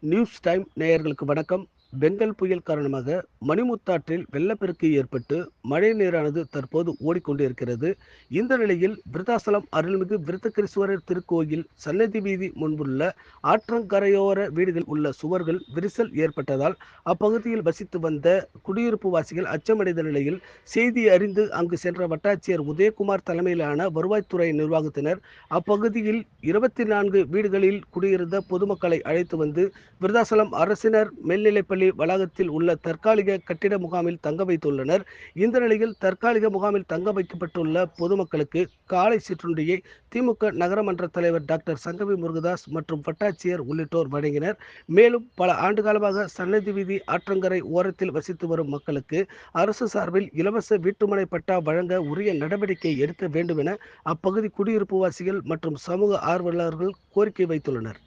News time நேயர்களுக்கு வணக்கம். பெங்கல் புயல் காரணமாக மணிமுத்தாற்றில் வெள்ளப்பெருக்கு ஏற்பட்டு மழை நீரானது தற்போது ஓடிக்கொண்டிருக்கிறது இந்த நிலையில் விருத்தாசலம் அருள்மிகு விருத்தகிரீஸ்வரர் திருக்கோயில் சன்னதி வீதி முன்புள்ள ஆற்றங்கரையோர வீடுகளில் உள்ள சுவர்கள் விரிசல் ஏற்பட்டதால் அப்பகுதியில் வசித்து வந்த குடியிருப்பு வாசிகள் அச்சமடைந்த நிலையில் செய்தி அறிந்து அங்கு சென்ற வட்டாட்சியர் உதயகுமார் தலைமையிலான வருவாய்த்துறை நிர்வாகத்தினர் அப்பகுதியில் இருபத்தி நான்கு வீடுகளில் குடியிருந்த பொதுமக்களை அழைத்து வந்து விருதாசலம் அரசினர் மேல்நிலைப்பள்ளி வளாகத்தில் உள்ள தற்காலிக கட்டிட முகாமில் தங்க வைத்துள்ளனர். இந்த நிலையில் தற்காலிக முகாமில் தங்க வைக்கப்பட்டுள்ள பொதுமக்களுக்கு காலை சிற்றுண்டியை திமுக நகரமன்ற தலைவர் டாக்டர் சங்கவி முருகதாஸ் மற்றும் வட்டாட்சியர் உள்ளிட்டோர் வழங்கினர். மேலும் பல ஆண்டுகாலமாக சன்னதி வீதி ஆற்றங்கரை ஓரத்தில் வசித்து வரும் மக்களுக்கு அரசு சார்பில் இலவச வீட்டுமனை பட்டா வழங்க உரிய நடவடிக்கை எடுக்க வேண்டும் என அப்பகுதி குடியிருப்பு வாசிகள் மற்றும் சமூக ஆர்வலர்கள் கோரிக்கை வைத்துள்ளனர்.